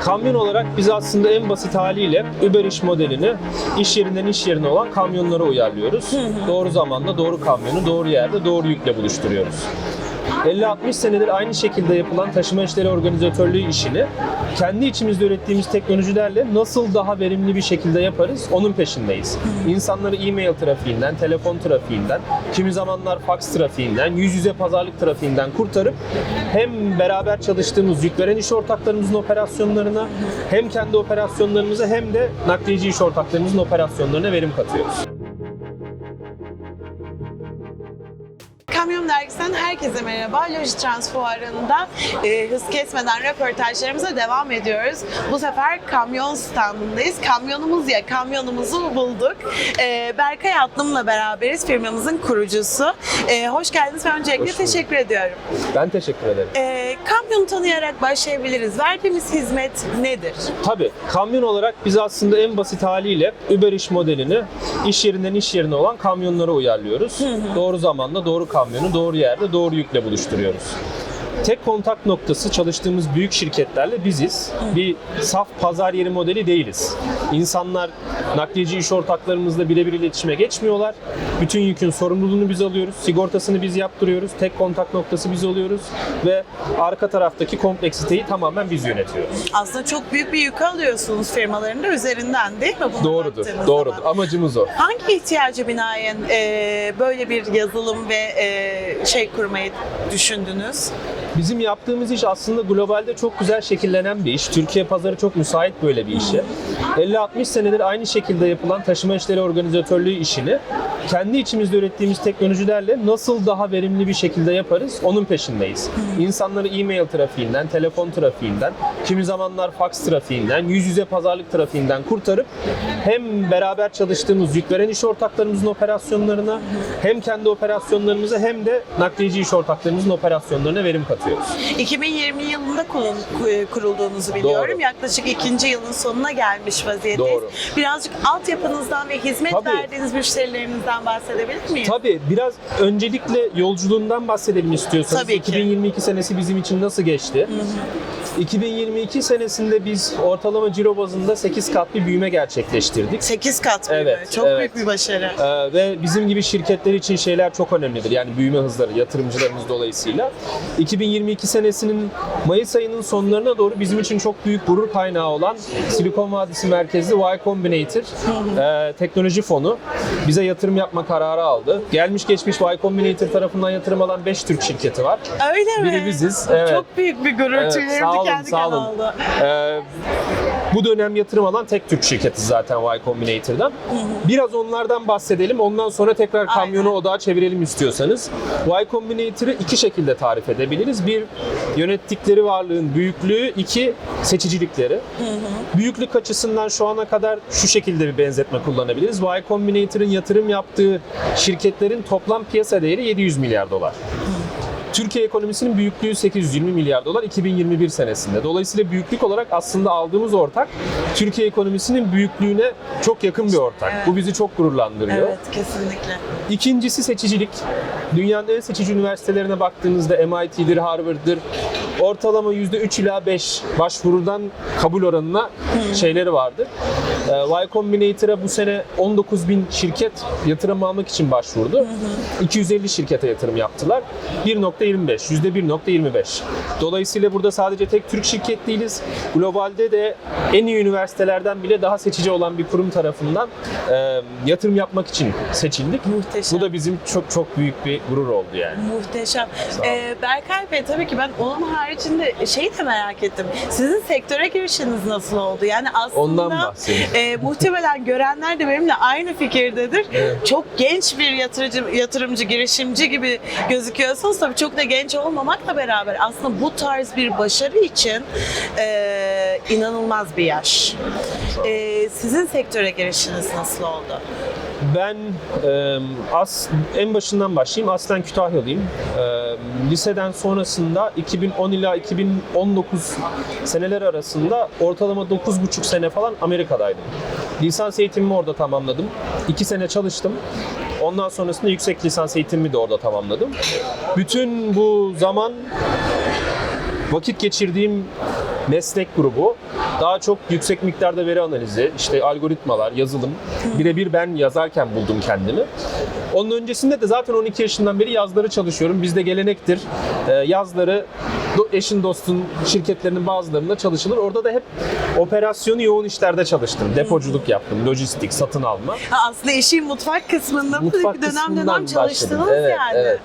Kamyon olarak biz aslında en basit haliyle Uber iş modelini iş yerinden iş yerine olan kamyonlara uyarlıyoruz. Doğru zamanda doğru kamyonu doğru yerde doğru yükle buluşturuyoruz. 50-60 senedir aynı şekilde yapılan taşıma işleri organizatörlüğü işini kendi içimizde ürettiğimiz teknolojilerle nasıl daha verimli bir şekilde yaparız onun peşindeyiz. İnsanları e-mail trafiğinden, telefon trafiğinden, kimi zamanlar fax trafiğinden, yüz yüze pazarlık trafiğinden kurtarıp hem beraber çalıştığımız yük iş ortaklarımızın operasyonlarına hem kendi operasyonlarımıza hem de nakliyeci iş ortaklarımızın operasyonlarına verim katıyoruz. Dergisi'nden herkese merhaba. Loji Trans Fuarı'nda e, hız kesmeden röportajlarımıza devam ediyoruz. Bu sefer kamyon standındayız. Kamyonumuz ya, kamyonumuzu bulduk. E, Berkay Atlım'la beraberiz, firmamızın kurucusu. E, hoş geldiniz ve öncelikle teşekkür ediyorum. Ben teşekkür ederim. E, kamyonu tanıyarak başlayabiliriz. Verdiğimiz hizmet nedir? Tabii. Kamyon olarak biz aslında en basit haliyle Uber iş modelini iş yerinden iş yerine olan kamyonlara uyarlıyoruz. Doğru zamanda doğru kamyonu doğru yerde doğru yükle buluşturuyoruz. Tek kontak noktası çalıştığımız büyük şirketlerle biziz. Bir saf pazar yeri modeli değiliz. İnsanlar nakliyeci iş ortaklarımızla birebir iletişime geçmiyorlar. Bütün yükün sorumluluğunu biz alıyoruz. Sigortasını biz yaptırıyoruz. Tek kontak noktası biz oluyoruz. Ve arka taraftaki kompleksiteyi tamamen biz yönetiyoruz. Aslında çok büyük bir yük alıyorsunuz firmaların da üzerinden değil mi? Buna Doğrudur, doğrudur. zaman? Amacımız o. Hangi ihtiyacı binaen e, böyle bir yazılım ve e, şey kurmayı düşündünüz? Bizim yaptığımız iş aslında globalde çok güzel şekillenen bir iş. Türkiye pazarı çok müsait böyle bir işe. 50-60 senedir aynı şekilde yapılan taşıma işleri organizatörlüğü işini kendi içimizde ürettiğimiz teknolojilerle nasıl daha verimli bir şekilde yaparız onun peşindeyiz. İnsanları e-mail trafiğinden, telefon trafiğinden, kimi zamanlar fax trafiğinden, yüz yüze pazarlık trafiğinden kurtarıp hem beraber çalıştığımız yük iş ortaklarımızın operasyonlarına hem kendi operasyonlarımıza hem de nakliyeci iş ortaklarımızın operasyonlarına verim katıyoruz. 2020 yılında e, kurulduğunuzu biliyorum. Doğru. Yaklaşık ikinci yılın sonuna gelmiş vaziyetteyiz. Doğru. Birazcık altyapınızdan ve hizmet Tabii. verdiğiniz müşterilerinizden bahsedebilir miyiz? Tabii biraz öncelikle yolculuğundan bahsedelim istiyorsanız. Tabii ki. 2022 senesi bizim için nasıl geçti? 2022 senesinde biz ortalama ciro bazında 8 kat bir büyüme gerçekleştirdik. 8 kat büyüme. Evet, Çok evet. büyük bir başarı. Ee, ve bizim gibi şirketler için şeyler çok önemlidir. Yani büyüme hızları, yatırımcılarımız dolayısıyla. 2022 senesinin Mayıs ayının sonlarına doğru bizim için çok büyük gurur kaynağı olan Silikon Vadisi merkezli Y Combinator e, teknoloji fonu bize yatırım yapma kararı aldı. Gelmiş geçmiş Y Combinator tarafından yatırım alan 5 Türk şirketi var. Öyle mi? Biri biziz. Evet. Çok büyük bir gurur. Evet, sağ olun, diken sağ olun. oldu. Ee, bu dönem yatırım alan tek Türk şirketi zaten Y Combinator'dan. Biraz onlardan bahsedelim. Ondan sonra tekrar kamyonu Aynen. odağa çevirelim istiyorsanız. Y Combinator'ı iki şekilde tarif edebiliriz. Bir, yönettikleri varlığın büyüklüğü. iki seçicilikleri. Büyüklük açısından şu ana kadar şu şekilde bir benzetme kullanabiliriz. Y Combinator'ın yatırım yaptığı şirketlerin toplam piyasa değeri 700 milyar dolar. Türkiye ekonomisinin büyüklüğü 820 milyar dolar 2021 senesinde. Dolayısıyla büyüklük olarak aslında aldığımız ortak Türkiye ekonomisinin büyüklüğüne çok yakın bir ortak. Evet. Bu bizi çok gururlandırıyor. Evet kesinlikle. İkincisi seçicilik. Dünyanın en seçici üniversitelerine baktığınızda MIT'dir, Harvard'dır. Ortalama %3 ila 5 başvurudan kabul oranına şeyleri vardır. Ee, Y Combinator'a bu sene 19 bin şirket yatırım almak için başvurdu. 250 şirkete yatırım yaptılar. 1.25, %1.25. Dolayısıyla burada sadece tek Türk şirket değiliz. Globalde de en iyi üniversitelerden bile daha seçici olan bir kurum tarafından e, yatırım yapmak için seçildik. Muhteşem. Bu da bizim çok çok büyük bir gurur oldu yani. Muhteşem. Ee, Berkay Bey tabii ki ben onun haricinde şeyi de merak ettim. Sizin sektöre girişiniz nasıl oldu? Yani aslında Ondan bahsedeyim. e, muhtemelen görenler de benimle aynı fikirdedir. Evet. Çok genç bir yatırıcı, yatırımcı, girişimci gibi gözüküyorsunuz. Tabii çok da genç olmamakla beraber aslında bu tarz bir başarı için e, inanılmaz bir yaş. E, sizin sektöre girişiniz nasıl oldu? Ben e, as, en başından başlayayım. Aslen Kütahyalıyım. E, liseden sonrasında 2010 ila 2019 seneler arasında ortalama 9,5 sene falan Amerika'daydım. Lisans eğitimimi orada tamamladım. 2 sene çalıştım. Ondan sonrasında yüksek lisans eğitimimi de orada tamamladım. Bütün bu zaman vakit geçirdiğim meslek grubu. Daha çok yüksek miktarda veri analizi, işte algoritmalar, yazılım. Birebir ben yazarken buldum kendimi. Onun öncesinde de zaten 12 yaşından beri yazları çalışıyorum. Bizde gelenektir. Ee, yazları eşin dostun şirketlerinin bazılarında çalışılır. Orada da hep operasyonu yoğun işlerde çalıştım. Depoculuk yaptım, lojistik, satın alma. Ha, aslında işin mutfak kısmında Mutfak dönem dönem çalıştınız. Evet, yani. evet.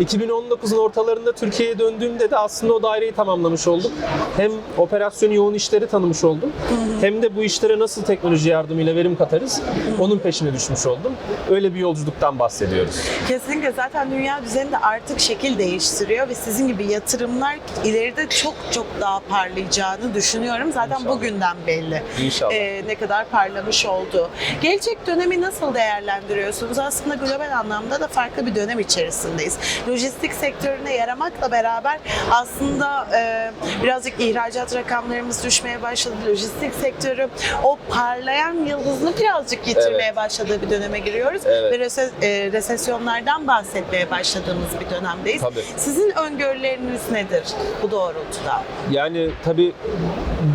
2019'un ortalarında Türkiye'ye döndüğümde de aslında o daireyi tamamlamış oldum. Hem operasyon yoğun işleri tanımış oldum. Hem de bu işlere nasıl teknoloji yardımıyla verim katarız onun peşine düşmüş oldum. Öyle bir yolculuktan bahsediyoruz. Kesinlikle zaten dünya düzeni de artık şekil değiştiriyor ve sizin gibi yatırımlar ileride çok çok daha parlayacağını düşünüyorum. Zaten İnşallah. bugünden belli. İnşallah. Ee, ne kadar parlamış oldu. Gelecek dönemi nasıl değerlendiriyorsunuz? Aslında global anlamda da farklı bir dönem içerisindeyiz. Lojistik sektörüne yaramakla beraber aslında e, birazcık ihracat rakamlarımız düşmeye başladı. Lojistik sektörü o parlayan yıldızını birazcık yitirmeye başladığı bir döneme giriyoruz. Evet. Ve rese- e, resesyonlardan bahsetmeye başladığımız bir dönemdeyiz. Tabii. Sizin öngörüleriniz nedir bu doğrultuda? Yani tabii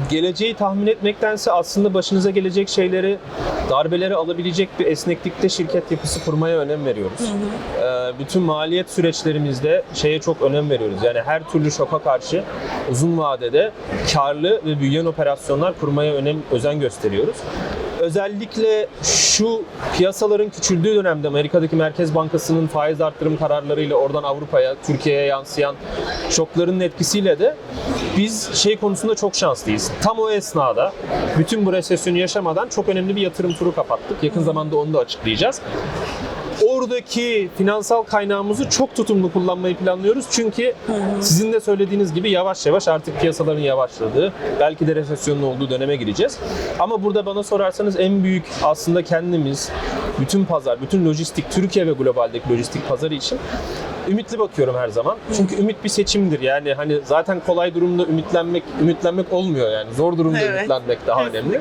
geleceği tahmin etmektense aslında başınıza gelecek şeyleri, darbeleri alabilecek bir esneklikte şirket yapısı kurmaya önem veriyoruz. Ee, bütün maliyet süreçlerimizde şeye çok önem veriyoruz. Yani her türlü şoka karşı uzun vadede karlı ve büyüyen operasyonlar kurmaya önem özen gösteriyoruz. Özellikle şu piyasaların küçüldüğü dönemde Amerika'daki Merkez Bankası'nın faiz arttırım kararlarıyla oradan Avrupa'ya, Türkiye'ye yansıyan şokların etkisiyle de biz şey konusunda çok şanslıyız. Tam o esnada bütün bu resesyonu yaşamadan çok önemli bir yatırım turu kapattık. Yakın zamanda onu da açıklayacağız. Oradaki finansal kaynağımızı çok tutumlu kullanmayı planlıyoruz. Çünkü sizin de söylediğiniz gibi yavaş yavaş artık piyasaların yavaşladığı, belki de resesyonun olduğu döneme gireceğiz. Ama burada bana sorarsanız en büyük aslında kendimiz, bütün pazar, bütün lojistik, Türkiye ve globaldeki lojistik pazarı için ümitli bakıyorum her zaman. Çünkü ümit bir seçimdir. Yani hani zaten kolay durumda ümitlenmek ümitlenmek olmuyor yani. Zor durumda Evet. ümitlenmek daha önemli.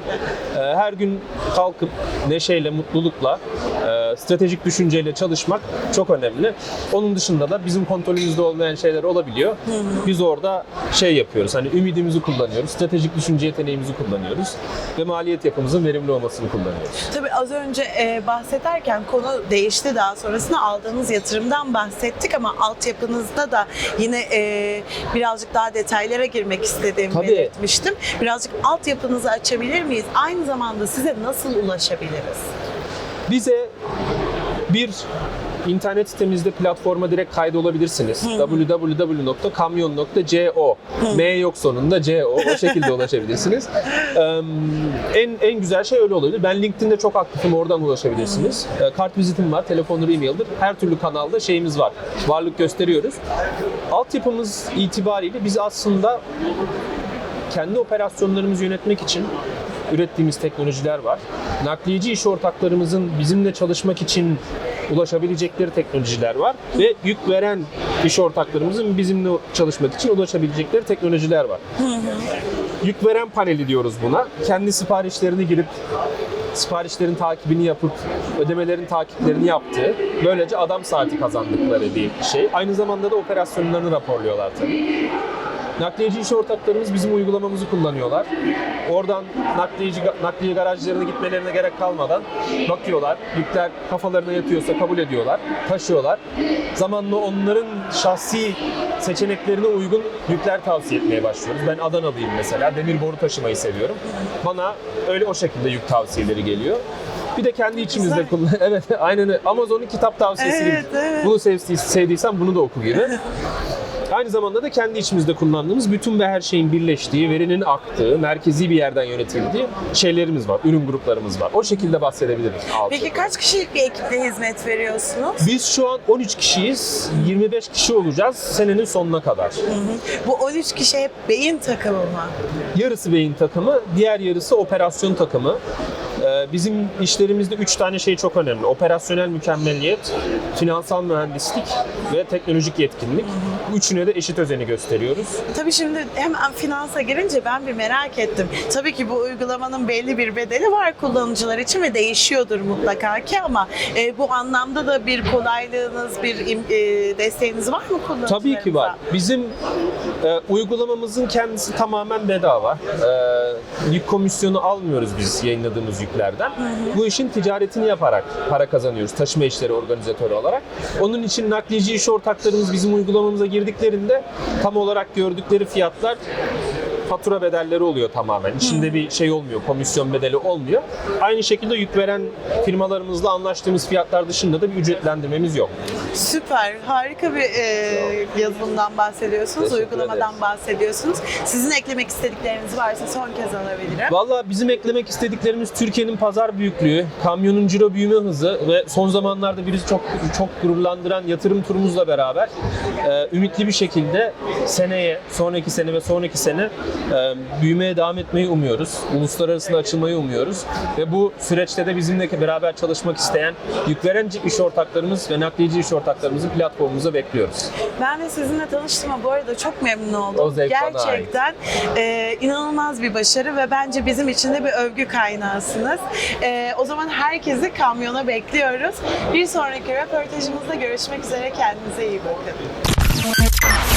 Ee, Her gün kalkıp neşeyle, mutlulukla, e, stratejik düşünceyle çalışmak çok önemli. Onun dışında da bizim kontrolümüzde olmayan şeyler olabiliyor. Biz orada şey yapıyoruz. Hani ümidimizi kullanıyoruz, stratejik düşünce yeteneğimizi kullanıyoruz ve maliyet yapımızın verimli olmasını kullanıyoruz. Tabii az önce e, bahsederken konu değişti daha sonrasında aldığınız yatırımdan bahsettik ama altyapınızda da yine e, birazcık daha detaylara girmek istediğimi Tabii. belirtmiştim. Birazcık altyapınızı açabilir miyiz? Aynı zamanda size nasıl ulaşabiliriz? Bize bir internet sitemizde platforma direkt kaydolabilirsiniz. www.kamyon.co M yok sonunda CO. O şekilde ulaşabilirsiniz. En en güzel şey öyle olabilir. Ben LinkedIn'de çok aktifim. Oradan ulaşabilirsiniz. Eee, Kart vizitim var. Telefondur, e-maildir. Her türlü kanalda şeyimiz var. Varlık gösteriyoruz. Altyapımız itibariyle biz aslında kendi operasyonlarımızı yönetmek için ürettiğimiz teknolojiler var. Nakliyeci iş ortaklarımızın bizimle çalışmak için ulaşabilecekleri teknolojiler var ve yük veren iş ortaklarımızın bizimle çalışmak için ulaşabilecekleri teknolojiler var. Yük veren paneli diyoruz buna. Kendi siparişlerini girip siparişlerin takibini yapıp ödemelerin takiplerini yaptığı, böylece adam saati kazandıkları bir şey. Aynı zamanda da operasyonlarını raporluyorlar tabii. Nakliyeci iş ortaklarımız bizim uygulamamızı kullanıyorlar. Oradan nakliyeci, nakliye garajlarına gitmelerine gerek kalmadan bakıyorlar. Yükler kafalarına yatıyorsa kabul ediyorlar, taşıyorlar. Zamanla onların şahsi seçeneklerine uygun yükler tavsiye etmeye başlıyoruz. Ben Adanalıyım mesela. Demir boru taşımayı seviyorum. Bana öyle o şekilde yük tavsiyeleri geliyor. Bir de kendi içimizde kullan. evet, aynen. Amazon'un kitap tavsiyesi Evet, gibi. evet. Bunu sevdi- sevdiysen bunu da oku gibi. Aynı zamanda da kendi içimizde kullandığımız bütün ve her şeyin birleştiği, verinin aktığı, merkezi bir yerden yönetildiği şeylerimiz var, ürün gruplarımız var. O şekilde bahsedebilirim. Altı. Peki kaç kişilik bir ekiple hizmet veriyorsunuz? Biz şu an 13 kişiyiz, 25 kişi olacağız senenin sonuna kadar. Bu 13 kişi hep beyin takımı mı? Yarısı beyin takımı, diğer yarısı operasyon takımı. Ee, bizim işlerimizde üç tane şey çok önemli. Operasyonel mükemmelliyet, finansal mühendislik ve teknolojik yetkinlik. Üçüne de eşit özeni gösteriyoruz. Tabii şimdi hemen finansa girince ben bir merak ettim. Tabii ki bu uygulamanın belli bir bedeli var kullanıcılar için ve değişiyordur mutlaka ki ama e, bu anlamda da bir kolaylığınız, bir e, desteğiniz var mı kullanıcılarınıza? Tabii ki var. Bizim e, uygulamamızın kendisi tamamen bedava. E, yük komisyonu almıyoruz biz yayınladığımız yüklerden. Bu işin ticaretini yaparak para kazanıyoruz taşıma işleri organizatörü olarak. Onun için nakliyeci iş ortaklarımız bizim uygulamamıza girdiklerinde tam olarak gördükleri fiyatlar fatura bedelleri oluyor tamamen. İçinde bir şey olmuyor, komisyon bedeli olmuyor. Aynı şekilde yük veren firmalarımızla anlaştığımız fiyatlar dışında da bir ücretlendirmemiz yok. Süper, harika bir e, yazılımdan bahsediyorsunuz, Teşekkür uygulamadan ederiz. bahsediyorsunuz. Sizin eklemek istedikleriniz varsa son kez alabilirim. Valla bizim eklemek istediklerimiz Türkiye'nin pazar büyüklüğü, kamyonun ciro büyüme hızı ve son zamanlarda bizi çok çok gururlandıran yatırım turumuzla beraber e, ümitli bir şekilde seneye, sonraki sene ve sonraki sene büyümeye devam etmeyi umuyoruz. Uluslararası açılmayı umuyoruz ve bu süreçte de bizimle beraber çalışmak isteyen yükleren iş ortaklarımız ve nakliyeci iş ortaklarımızı platformumuza bekliyoruz. Ben de sizinle tanıştığıma bu arada çok memnun oldum. O zevk. Gerçekten e, inanılmaz bir başarı ve bence bizim için de bir övgü kaynağısınız. E, o zaman herkesi kamyona bekliyoruz. Bir sonraki röportajımızda görüşmek üzere. Kendinize iyi bakın.